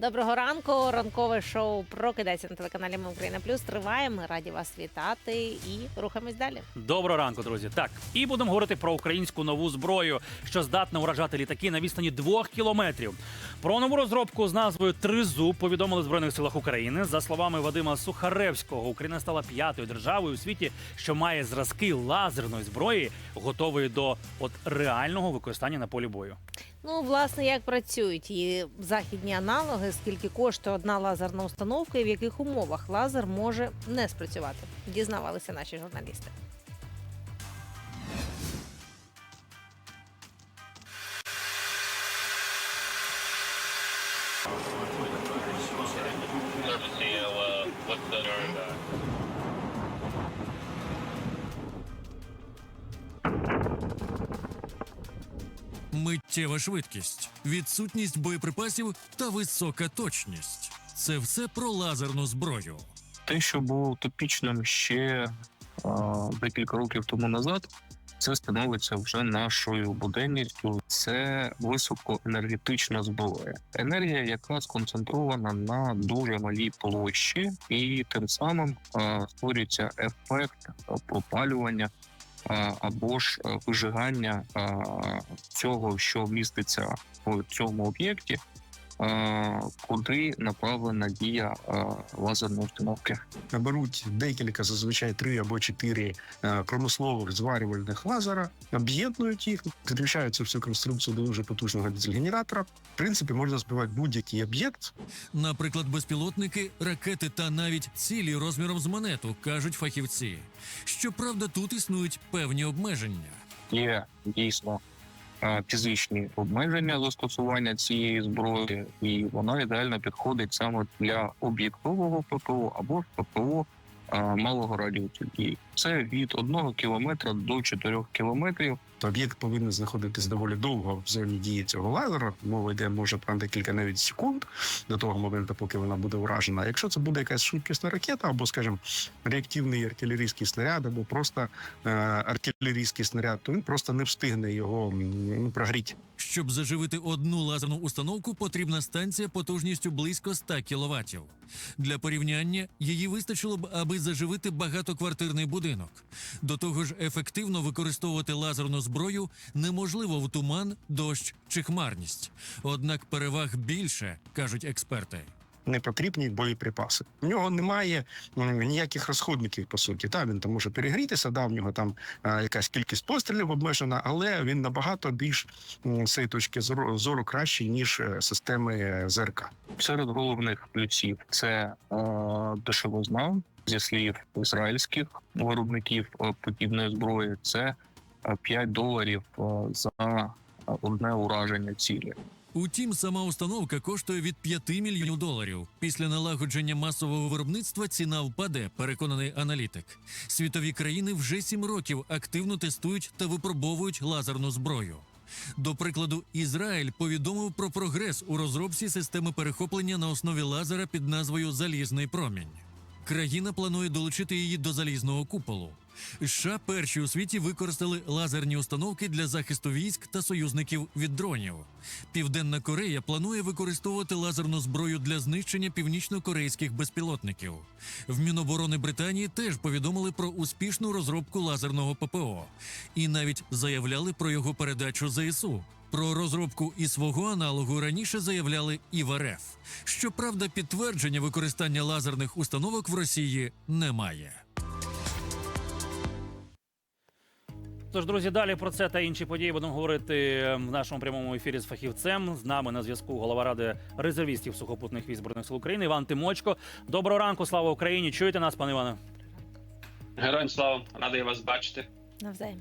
Доброго ранку. Ранкове шоу прокидається на телеканалі Україна Плюс. Триває. Ми раді вас вітати і рухаємось далі. Доброго ранку, друзі. Так, і будемо говорити про українську нову зброю, що здатна уражати літаки на відстані двох кілометрів. Про нову розробку з назвою Тризуб повідомили в збройних силах України. За словами Вадима Сухаревського, Україна стала п'ятою державою у світі, що має зразки лазерної зброї, готової до от реального використання на полі бою. Ну, власне, як працюють і західні аналоги, скільки коштує одна лазерна установка і в яких умовах лазер може не спрацювати. Дізнавалися наші журналісти. Миттєва швидкість, відсутність боєприпасів та висока точність. Це все про лазерну зброю. те, що було утопічним ще а, декілька років тому назад, це становиться вже нашою буденністю. Це високоенергетична зброя, енергія, яка сконцентрована на дуже малій площі, і тим самим а, створюється ефект пропалювання. Або ж вижигання цього, що міститься в цьому об'єкті, куди направлена дія лазерної установки. беруть декілька, зазвичай три або чотири е, промислових зварювальних лазера, об'єднують їх, підключають цю всю конструкцію до дуже потужного дизель-генератора. В принципі, можна збивати будь-який об'єкт. Наприклад, безпілотники, ракети та навіть цілі розміром з монету, кажуть фахівці. Щоправда, тут існують певні обмеження. Є дійсно фізичні обмеження застосування цієї зброї, і вона ідеально підходить саме для об'єктового ППО або ППО е, малого радіусу дії. Це від 1 кілометра до 4 кілометрів. Об'єкт повинен знаходитись доволі довго в зоні дії цього лазера. Мова йде може про декілька навіть секунд до того моменту, поки вона буде уражена. Якщо це буде якась швидкісна ракета, або, скажімо, реактивний артилерійський снаряд, або просто е, артилерійський снаряд, то він просто не встигне його ну, прогріти. Щоб заживити одну лазерну установку, потрібна станція потужністю близько 100 кВт. Для порівняння її вистачило б, аби заживити багатоквартирний будинок. До того ж, ефективно використовувати лазерну зброю неможливо в туман, дощ чи хмарність. Однак переваг більше, кажуть експерти. Не потрібні боєприпаси. В нього немає ніяких розходників, по суті. Та він там може перегрітися, да, в нього там е, якась кількість пострілів обмежена, але він набагато більш з цієї точки зору, зору кращий, ніж е, системи е, ЗРК. Серед головних плюсів це е, дешевизна зі слів ізраїльських виробників подібної зброї. Це е, 5 доларів за одне ураження цілі. Утім, сама установка коштує від 5 мільйонів доларів. Після налагодження масового виробництва ціна впаде, переконаний аналітик. Світові країни вже сім років активно тестують та випробовують лазерну зброю. До прикладу, Ізраїль повідомив про прогрес у розробці системи перехоплення на основі лазера під назвою Залізний промінь. Країна планує долучити її до залізного куполу. США перші у світі використали лазерні установки для захисту військ та союзників від дронів. Південна Корея планує використовувати лазерну зброю для знищення північно-корейських безпілотників. В Міноборони Британії теж повідомили про успішну розробку лазерного ППО і навіть заявляли про його передачу ЗСУ. Про розробку і свого аналогу раніше заявляли і в РФ. Щоправда, підтвердження використання лазерних установок в Росії немає. Тож, друзі, далі про це та інші події будемо говорити в нашому прямому ефірі з фахівцем. З нами на зв'язку голова ради резервістів сухопутних військ збройних сил України Іван Тимочко. Доброго ранку, слава Україні! Чуєте нас, пане Іване? Героям слава, радий вас бачити. Навзаєм.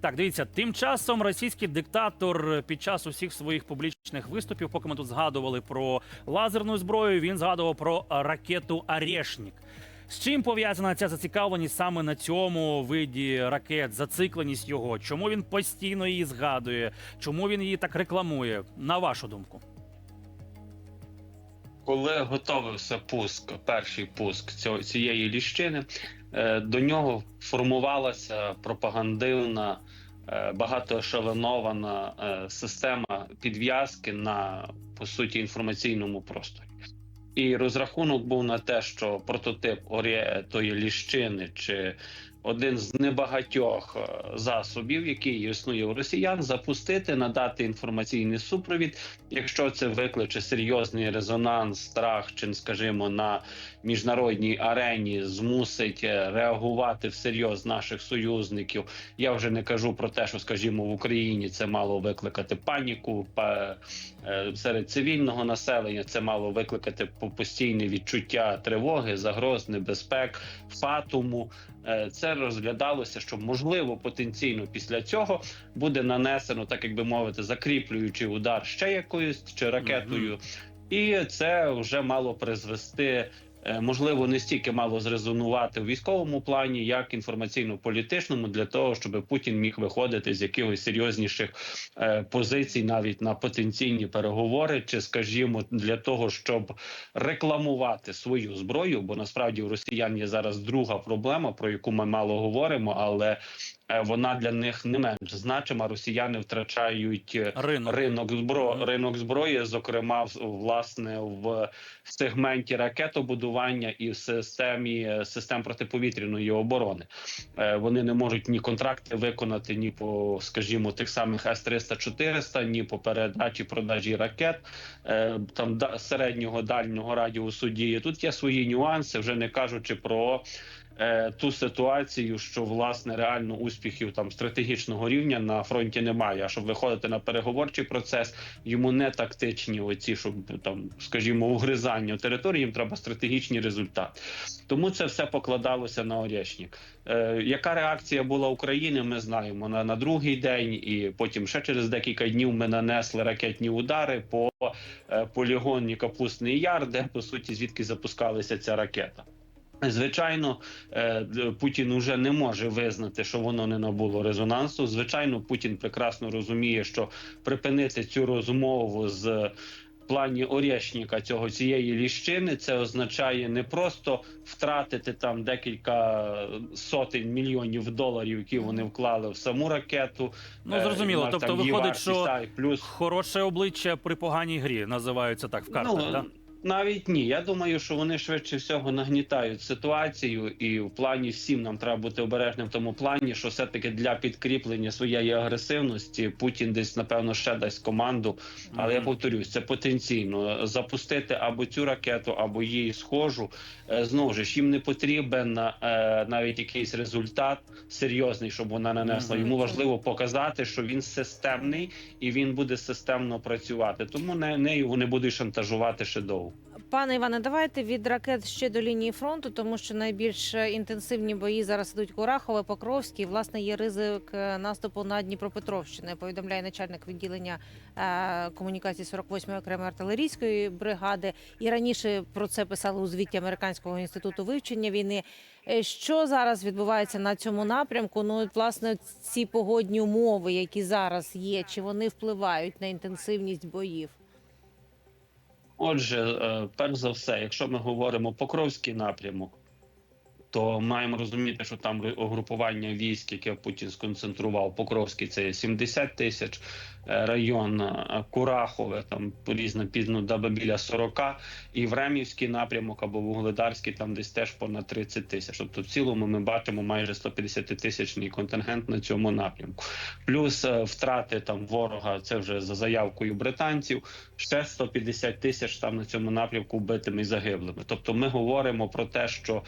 Так, дивіться, тим часом російський диктатор під час усіх своїх публічних виступів, поки ми тут згадували про лазерну зброю, він згадував про ракету Арешнік. З чим пов'язана ця зацікавленість саме на цьому виді ракет, зацикленість його? Чому він постійно її згадує? Чому він її так рекламує? На вашу думку? Коли готовився пуск, перший пуск цієї ліщини, е, до нього формувалася пропагандивна е, багатоешелонована е, система підв'язки на по суті інформаційному просторі. І розрахунок був на те, що прототип орє тої ліщини чи один з небагатьох е, засобів, який існує у росіян, запустити, надати інформаційний супровід. Якщо це викличе серйозний резонанс, страх, чи, скажімо, на міжнародній арені змусить е, реагувати всерйоз наших союзників. Я вже не кажу про те, що, скажімо, в Україні це мало викликати паніку е, серед цивільного населення. Це мало викликати постійне відчуття тривоги, загроз, небезпек, фатуму. Це розглядалося, що можливо потенційно після цього буде нанесено, так як би мовити, закріплюючий удар ще якоюсь чи ракетою, і це вже мало призвести. Е, Можливо, не стільки мало зрезонувати в військовому плані, як інформаційно-політичному, для того, щоб Путін міг виходити з якихось серйозніших е, позицій, навіть на потенційні переговори, чи, скажімо, для того, щоб рекламувати свою зброю. Бо насправді у росіян є зараз друга проблема, про яку ми мало говоримо, але вона для них не менш значима. Росіяни втрачають е, Ринок. ринок збро ринок зброї, зокрема власне в сегменті ракетобудування і в системі е, систем протиповітряної оборони. Е, Вони не можуть ні контракти виконати, ні по, скажімо, тих самих с 300 400 ні по передачі продажі ракет е, там середнього дальнього радіусу дії. Тут є свої нюанси, вже не кажучи про. Е, Ту ситуацію, що власне реально успіхів там стратегічного рівня на фронті немає. А щоб виходити на переговорчий процес, йому не тактичні оці, щоб там, скажімо, угризання території, їм треба стратегічні результати. Тому це все покладалося на Орєшнік. Е, яка реакція була України? Ми знаємо на, на другий день, і потім ще через декілька днів ми нанесли ракетні удари по е, полігоні Капустний Яр, де по суті звідки запускалася ця ракета. Звичайно, е, Путін уже не може визнати, що воно не набуло резонансу. Звичайно, Путін прекрасно розуміє, що припинити цю розмову з плані Орєшніка цього цієї ліщини, це означає не просто втратити там декілька сотень мільйонів доларів, які вони вклали в саму ракету. Ну Е, зрозуміло. і Тобто виходить, що плюс хороше обличчя при поганій грі називаються так в картах. Ну, да? Навіть ні. Я думаю, що вони швидше всього нагнітають ситуацію, і в плані всім нам треба бути обережним в тому плані, що все-таки для підкріплення своєї агресивності Путін десь напевно ще дасть команду. Але я Мгм. повторюсь, це потенційно запустити або цю ракету, або її схожу. Е, Знову ж їм не потрібен е, навіть якийсь результат серйозний, щоб вона нанесла. Мгм. Йому важливо показати, що він системний і він буде системно працювати. Тому не нею вони будуть шантажувати ще довго. Пане Іване, давайте від ракет ще до лінії фронту, тому що найбільш інтенсивні бої зараз ідуть Курахове, Покровський. Власне, є ризик е, наступу на Дніпропетровщину. Повідомляє начальник відділення е, комунікації 48-ї окремої артилерійської бригади. І раніше про це писали у звіті Американського інституту вивчення війни. Е, Що зараз відбувається на цьому напрямку? Ну, власне, ці погодні умови, які зараз є, чи вони впливають на інтенсивність боїв? Отже, е, перш за все, якщо ми говоримо Покровський напрямок, то маємо розуміти, що там угрупування військ, яке Путін сконцентрував, Покровський це є 70 тисяч, е, район е, Курахове, там різно пізно даби біля 40, і Времівський напрямок або Вугледарський, там десь теж понад 30 тисяч. Тобто в цілому ми бачимо майже 150 тисячний контингент на цьому напрямку. Плюс е, втрати там ворога, це вже за заявкою британців, ще 150 тисяч там на цьому напрямку вбитими і загиблими. Тобто ми говоримо про те, що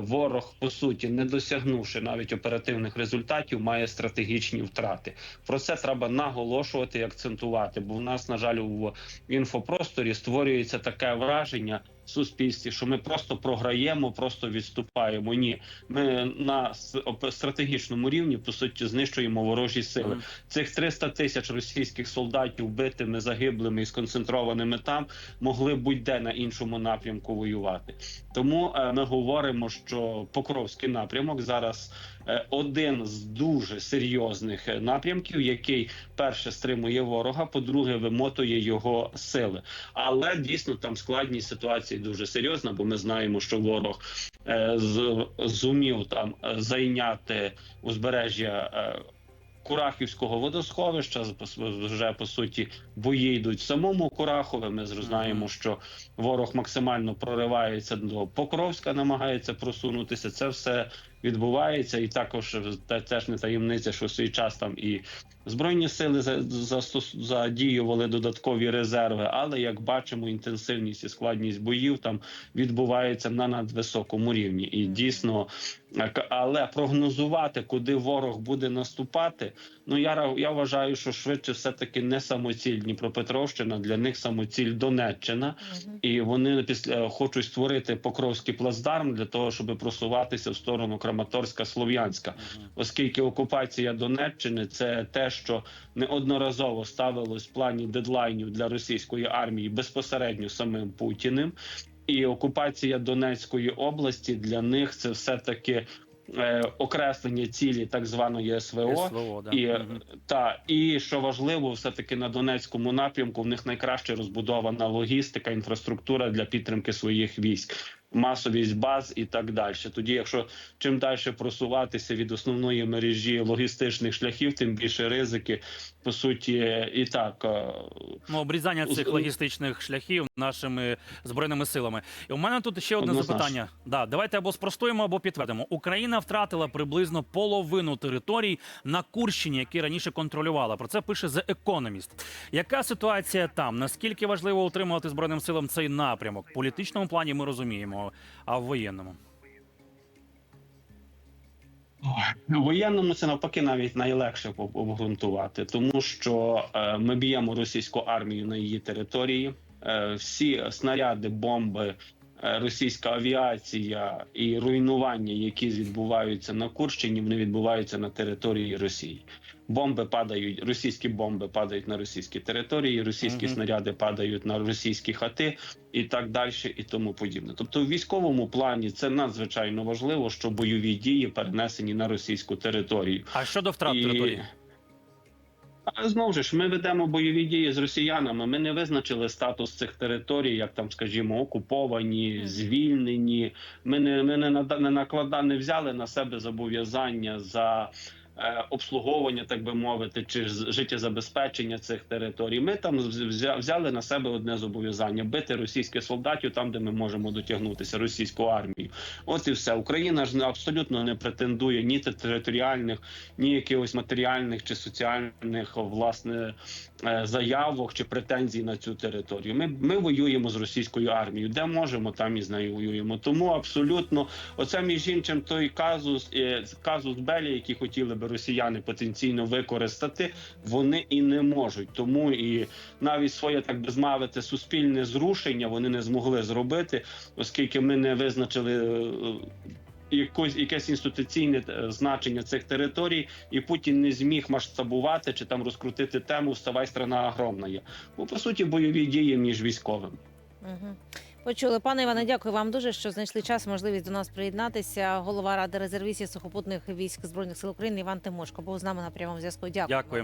ворог по суті, не досягнувши навіть оперативних результатів, має стратегічні втрати. Про це треба наголошувати і акцентувати. Бо в нас, на жаль, в інфопросторі створюється таке враження суспільстві, що ми просто програємо, просто відступаємо. Ні, ми на стратегічному рівні по суті знищуємо ворожі сили. Цих 300 тисяч російських солдатів вбитими, загиблими і сконцентрованими там могли будь-де на іншому напрямку воювати. Тому е, ми говоримо, що Покровський напрямок зараз один з дуже серйозних е, напрямків, який перше стримує ворога, по-друге, вимотує його сили. Але дійсно там складність ситуації дуже серйозна, бо ми знаємо, що ворог е, з- зумів там е, зайняти узбережжя. е, Курахівського водосховища. Вже по суті бої йдуть в самому Курахове. Ми знаємо, що ворог максимально проривається до Покровська, намагається просунутися. Це все відбувається, і також те- теж не таємниця, що в свій час там і збройні сили задіювали додаткові резерви. Але як бачимо, інтенсивність і складність боїв там відбувається на надвисокому рівні, і дійсно. Але прогнозувати, куди ворог буде наступати, ну я я вважаю, що швидше все таки не самоціль Дніпропетровщина, для них самоціль Донеччина. Мгм. І вони після хочуть створити Покровський плацдарм для того, щоб просуватися в сторону Краматорська Слов'янська, оскільки окупація Донеччини це те, що неодноразово ставилось в плані дедлайнів для російської армії безпосередньо самим Путіним. І окупація Донецької області для них це все таки е, окреслення цілі так званої СВО. СВО, да. І Мгм. та і що важливо, все таки на Донецькому напрямку в них найкраще розбудована логістика, інфраструктура для підтримки своїх військ, масовість баз і так далі. Тоді, якщо чим далі просуватися від основної мережі логістичних шляхів, тим більше ризики. По суті, і так е, Ну, обрізання цих логістичних шляхів нашими збройними силами. І у мене тут ще одне Однозначно. запитання. Да, давайте або спростуємо, або підтвердимо. Україна втратила приблизно половину територій на Курщині, які раніше контролювала. Про це пише The Economist. Яка ситуація там? Наскільки важливо утримувати збройним силам цей напрямок? В політичному плані ми розуміємо, а в воєнному. У воєнному це навпаки навіть найлегше об- обґрунтувати, тому що е, ми б'ємо російську армію на її території. Е, всі снаряди, бомби, російська авіація і руйнування, які відбуваються на Курщині, вони відбуваються на території Росії. Бомби падають, російські бомби падають на російські території, російські Мгм. снаряди падають на російські хати і так далі, і тому подібне. Тобто, в військовому плані це надзвичайно важливо, що бойові дії перенесені на російську територію. А щодо втрат І- території? Знову ж ми ведемо бойові дії з росіянами. Ми не визначили статус цих територій, як там, скажімо, окуповані, звільнені. Ми не ми не не наклада не взяли на себе зобов'язання за. Е, Обслуговування, так би мовити, чи життєзабезпечення цих територій. Ми там взяли на себе одне зобов'язання бити російських солдатів там, де ми можемо дотягнутися, російську армію. От і все. Україна ж абсолютно не претендує ні територіальних, ні якихось матеріальних чи соціальних власне е, заявок чи претензій на цю територію. Ми, ми воюємо з російською армією, де можемо, там і з нею воюємо. Тому абсолютно, оце між іншим той казус, е, казус Белі, який хотіли би росіяни потенційно використати, вони і не можуть. Тому і навіть своє так би змовити суспільне зрушення вони не змогли зробити, оскільки ми не визначили. е, Якось якесь інституційне е, значення цих територій, і Путін не зміг масштабувати чи там розкрутити тему «Вставай, страна огромна є». Бо по суті бойові дії між військовими. Мгм. Почули, пане Іване, дякую вам дуже, що знайшли час, можливість до нас приєднатися. Голова ради резервістів сухопутних військ збройних сил України Іван Тимошко був з нами на прямому зв'язку. Дякую. Дякуємо.